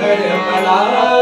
हरपला